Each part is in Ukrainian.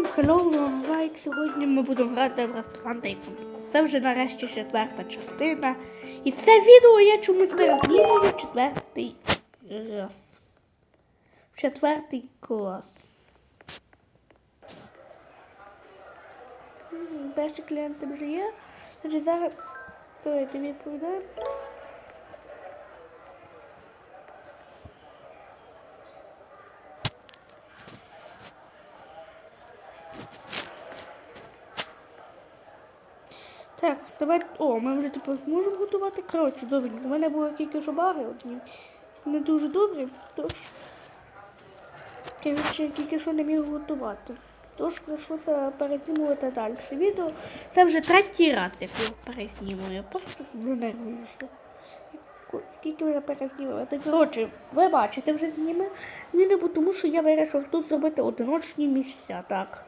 Всім hello, лайк. Сьогодні ми будемо грати в ресторан Тайкун. Це вже нарешті четверта частина. І це відео я чомусь перезнімую четвертий раз. В четвертий клас. М, Перші клієнти вже є. Значить, зараз давайте відповідаємо. Так, давай. О, ми вже тепер можемо готувати. Коротше, добре. У мене були тільки що баги одні. Не дуже добрі, тож. Коротше, тільки що не міг готувати. Тож прийшлося перезнімувати далі відео. Це вже третій раз, як я перезнімую. Я просто нервуюся. Скільки вже перезнімувати. Коротше, ви бачите вже зніме відео, тому що я вирішив тут зробити одиночні місця. Так.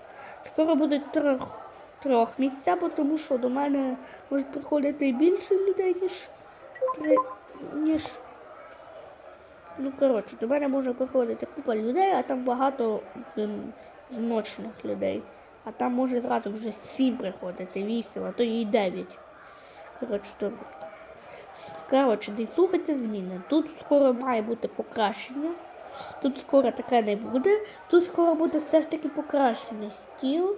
Скоро буде трьох, трьох місця, бо тому що до мене може приходити більше людей, ніж три, ніж. Ну, коротше, до мене може приходити купа людей, а там багато м, жіночних людей. А там може зразу вже сім приходити, вісім, а то і дев'ять. Коротше, то... Коротше, не слухайте зміни. Тут скоро має бути покращення. Тут скоро таке не буде. Тут скоро буде все ж таки покращений стіл.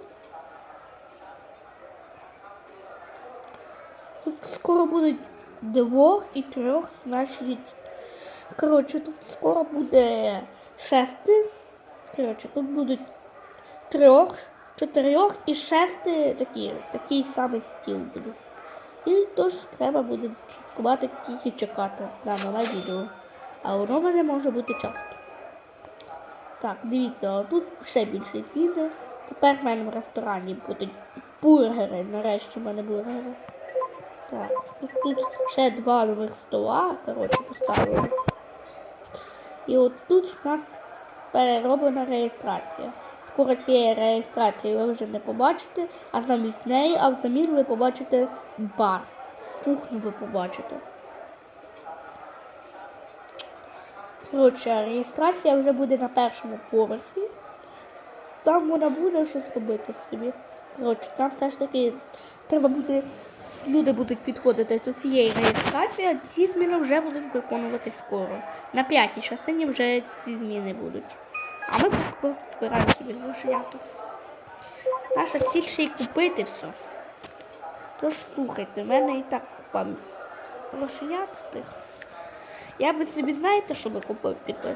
Тут скоро будуть двох і трьох, значить. Коротше, тут скоро буде шести. Коротше, тут будуть трьох, чотирьох і шести такі, такий самий стіл буде. І тож треба буде слідкувати, тільки чекати на нове відео. А воно мене може бути часто. Так, дивіться, тут ще більше піде. Тепер в мене в ресторані будуть бургери. Нарешті в мене бургери. Так, тут, тут ще два нових стола, коротше, поставили. І от тут у нас перероблена реєстрація. Скоро цієї реєстрації ви вже не побачите, а замість неї, а взамін ви побачите бар. Кухню ви побачите. Коротше, реєстрація вже буде на першому поверсі. Там вона буде щось робити собі. Коротше, там все ж таки треба буде. Люди будуть підходити до цієї реєстрації, а ці зміни вже будуть виконувати скоро. На п'ятій частині вже ці зміни будуть. А ми збираємо собі грошеняту. Наша ціль ще й купити все. Тож слухайте, в мене і так купа грошенят тих. Я би собі знаєте, що би купив піти?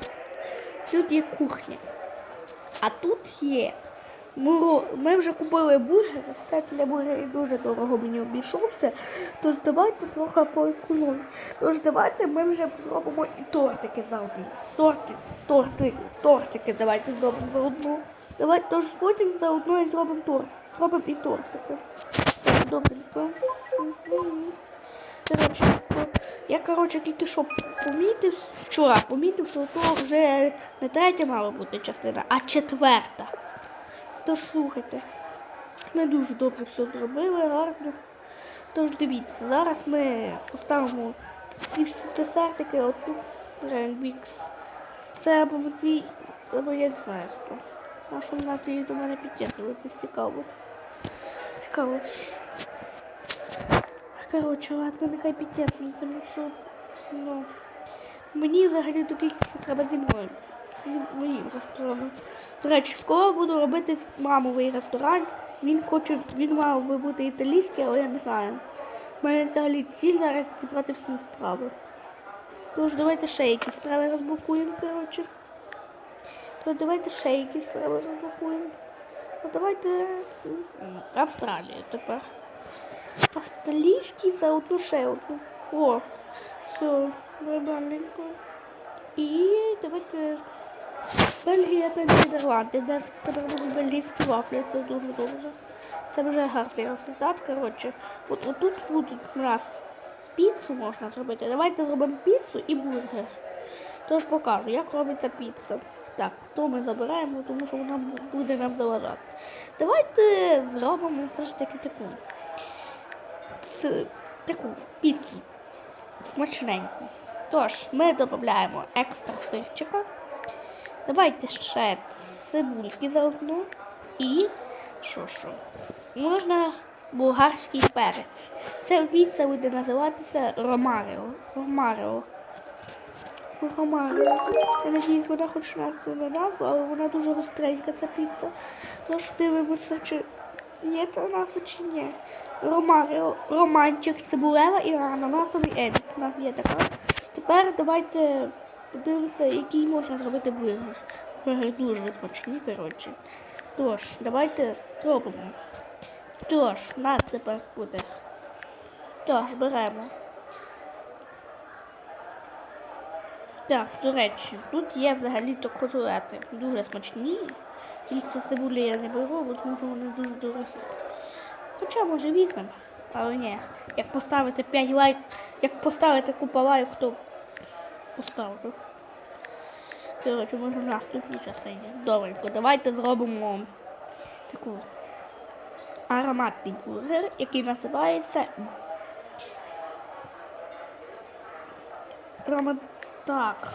Тут є кухня. А тут є. Ми, ми вже купили бургери. Кстати, для бургерів дуже дорого мені обійшовся. Тож давайте трохи поекономимо. Тож давайте ми вже зробимо і тортики заодно. Торти, торти, тортики давайте зробимо заодно. Давайте тож потім заодно і зробимо торт. Зробимо і тортики. Добренько. Я, коротше, тільки що помітив, вчора помітив, що то вже не третя мала бути частина, а четверта. Тож слухайте, ми дуже добре все зробили, гарно. Тож дивіться, зараз ми поставимо ці всі десертики отут Ренбікс. Це або Матвій, або я не знаю хто. Що Матвій до мене підтягувати, цікаво. Цікаво. Коротше, ладно, нехай підтягнуться, ну все. Ну, мені взагалі таких треба зі мною. Зі моїм рестораном. До речі, скоро буду робити мамовий ресторан. Він хоче, він мав би бути італійський, але я не знаю. У мене взагалі ціль зараз зібрати всі страви. Тож давайте ще якісь страви розблокуємо, коротше. Тож давайте ще якісь страви розблокуємо. Ну давайте Австралія тепер. Австралійський за одну ще одну. О, все, нормальненько. І давайте Бельгія та Нідерланди, де будуть бельгійські вафлі, це дуже добре. Це вже гарний результат. Коротше, от отут будуть у нас піцу можна зробити. Давайте зробимо піцу і бургер. Тож покажу, як робиться піца. Так, то ми забираємо, тому що вона буде нам заважати. Давайте зробимо все ж таки таку. Таку піцу. Смачненьку. Тож, ми додаємо екстра сирчика. Давайте ще цибульки заодно. І Що що? Можна болгарський перець. Це піца буде називатися Ромаріо. Ромаріо. Ромаріо. Я надіюсь, вона хоч на назву, але вона дуже гостренька ця піца. Тож дивимося, чи є це назва чи ні. Ромаріо, романчик, цибулева і ананасовий едік. У нас є така. Тепер давайте подивимося, який можна зробити бургер. Бургер дуже смачні, коротше. Тож, давайте спробуємо. Тож, нас тепер буде. Тож, беремо. Так, до речі, тут є взагалі-то котлети. Дуже смачні. Тільки цибулі я не беру, бо тому що вони дуже дорогі. Хоча, може, візьмемо, але ні. Як поставити 5 лайк, як поставити купа лайк, то поставлю. Коротше, може в наступній частині. Добренько, давайте зробимо таку ароматний бургер, який називається Рома... Так,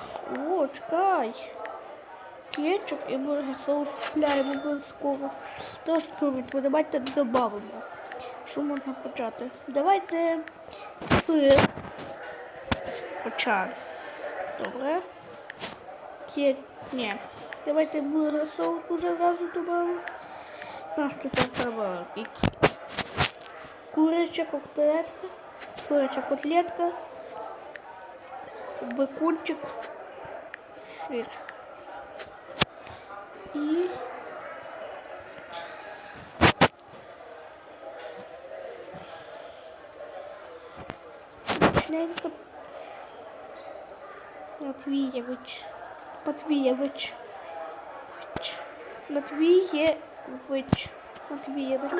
о, чекай. Кетчуп і бургер соус купляємо обов'язково. Тож, спробуйте, давайте додамо. Що можна почати? Давайте сир. Почати. Добре. Є... Ні. Давайте бургер соус уже зразу додамо. Нас тепер треба і куряча котлетка, куряча котлетка, бекончик, сир. І смачненько Матвієвич. Матвієвич. Вич. Матвієвич. Матвієвич.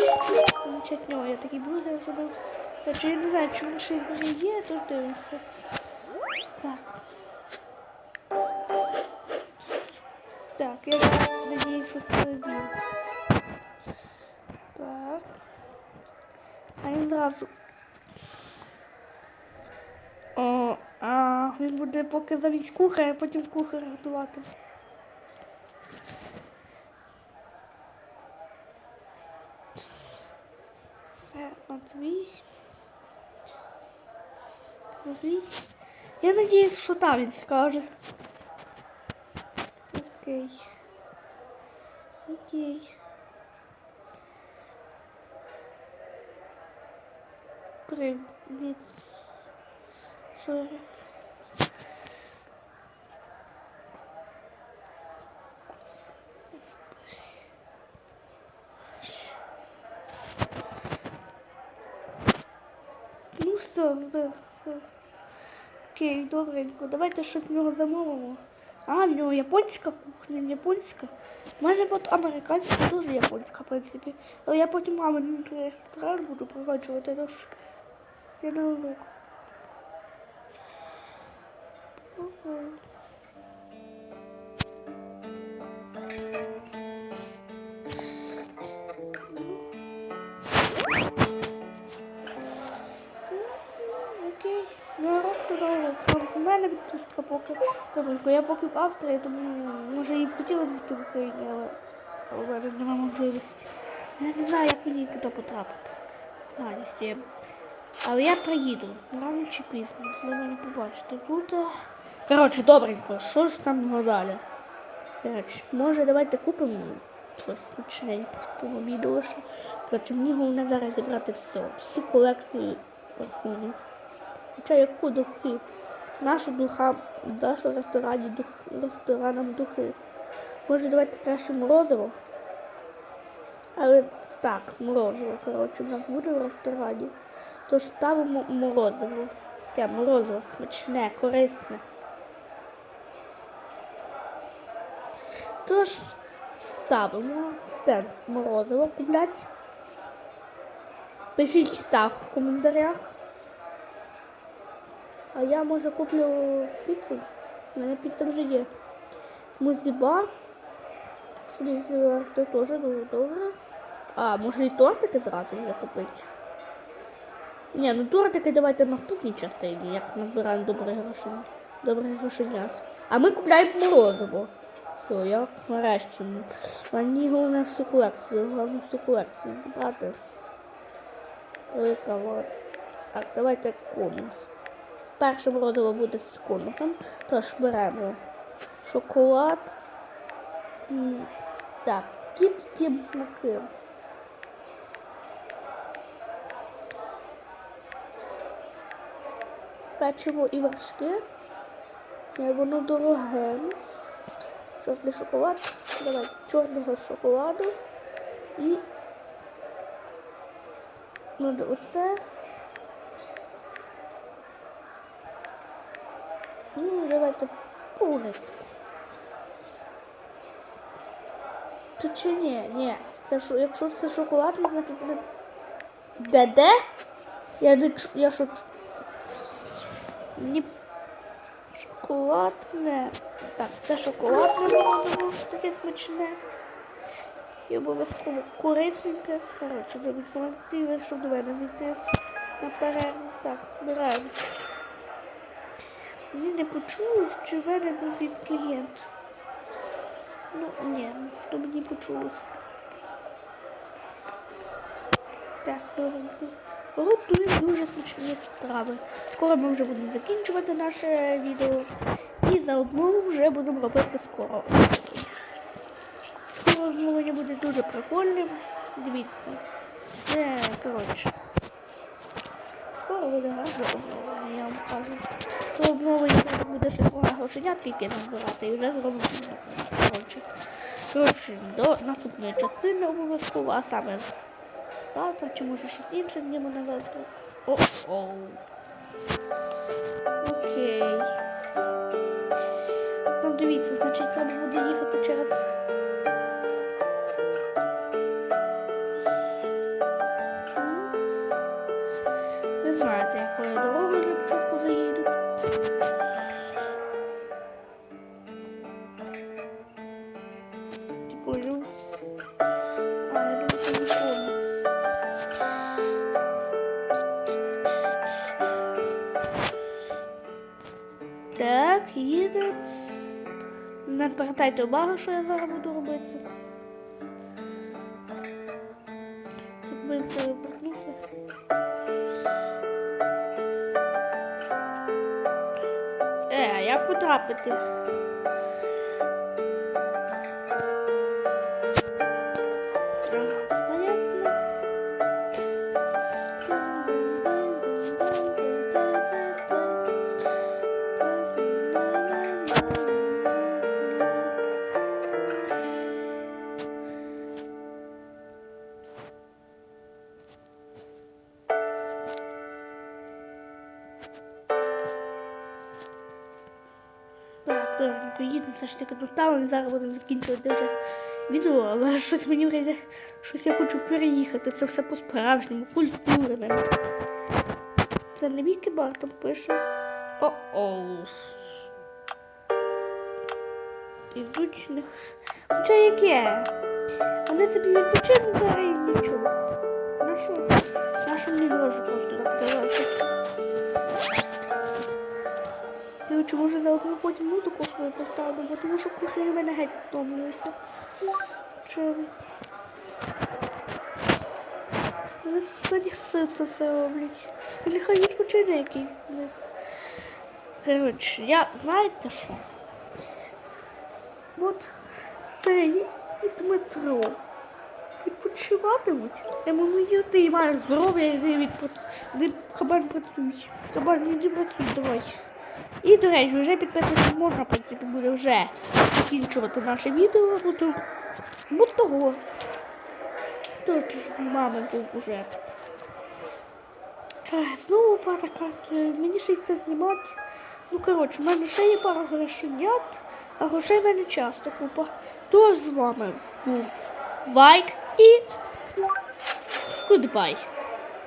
Значить, нього я такий бургер зробив. Хоча я не знаю, чому ще вже є, тут дивимося. Так. Так, я зараз надіюсь, що це вб'ю. Так. А він зразу. О, а він буде поки замість кухаря, а потім кухар готувати. Матвій. Матвій. Я надіюсь, що там він скаже. Окей. Окей. Привіт. Ну все, все. Окей, добренько. Давайте щось в нього замовимо. А, в нього японська кухня, японська. Може от американська дуже японська, в принципі. Але я потім мамин ресторан буду проваджувати, тож я не знаю. Ага. Окей, ну раптом мене відпустка поки. Добре, бо я поки в Австрії, тому може і хотіла бути в Україні, але у мене немає можливості. Я не знаю, як мені туди потрапити. Знаєте. Але я приїду, рано чи пізно, ви мене побачите. Тут. Коротше, добренько, що ж там його далі? Коротше, може давайте купимо щось смачненьке в тому відео. Коротше, мені головне зараз зібрати все. Всю колекцію парфумів. Хоча яку духи? Нашу духа, нашу ресторані дух, ресторанам духи. Може давайте краще морозиво? Але так, морозиво, коротше, у нас буде в ресторані. Тож ставимо морозиво. Таке морозиво смачне, корисне. Тож ставимо стенд морозиво куплять. Пишіть так в коментарях. А я може куплю піцу. У мене піца вже є. Смузі бар. Смузі бар це теж дуже добре. А, може і тортики зразу вже купити. Ні, ну тортики давайте в наступній частині, як набираємо добре грошення. Добре грошенят. А ми купляємо морозиво. Все, я нарешті. Мені головне всю колекцію, головне всю колекцію збирати. Велика вот. Так, давайте конус. Перше морозиво буде з конусом. Тож беремо шоколад. Так, тут є? Печиво і вершки. Е, Воно дороге. Чорний шоколад. Давай чорного шоколаду. І ну, оце. Ну, давайте повністю. То чи ні? Ні. Це шо, якщо це шоколад, значить буде. Де де? Я не чу- я чу- Ні. Шоколадне. Це шоколадне воно таке смачне. І обов'язково корисненьке. Коротше, вибігти, вирішив до мене зайти на перерву. Так, збираємо. Мені не почулось, чи в мене був він клієнт. Ну, ні, то мені почулось. Так, добренько. Готуємо дуже смачні страви. Скоро ми вже будемо закінчувати наше відео. І заодно вже будемо робити скоро. Скоро обновлення буде дуже прикольним. Дивіться. Це, коротше. Скоро буде гарне обновлення, я вам кажу. Це обновлення буде ще кого грошенят тільки назбирати і вже зробимо. Коротше. Коротше, до наступної частини обов'язково, а саме завтра, чи може щось інше днімо на завтра. О-оу. Значить, треба буде їхати через. Не знаєте, якою дорогою я спочатку заїду. Ти понял? А, я. Так, їде. Не звертайте увагу, що я зараз буду робити. Е, а як потрапити? Тут зараз будемо закінчувати вже відео, але щось мені вийде, щось я хочу переїхати. Це все по-справжньому, культурному. Це не Вікі Бар там пише. О-оу. Ідуть них. Хоча яке? Вони собі відпочинуть зараз і нічого. На що? На що мені гроші просто так давати? Короче, може заодно потім музику свою поставлю, бо тому що кухня мене геть втомлюється. Що? Вони сьогодні сито все роблять. І нехай відпочине який. Коротше, я знаєте що? От переїдь метро. Відпочиватимуть. Я можу їти і маю здоров'я і відпочивати. Кабан працюй. Кабан, іди працюй, давай. І, до речі, вже підписатися можна, принципі, буде вже закінчувати наше відео, бо то бо того. Тут мами був уже. Знову пара карт. Мені ще й це знімати. Ну, коротше, в мене ще є пара грошенят, а грошей в мене часто купа. Тож з вами був Вайк і Goodbye.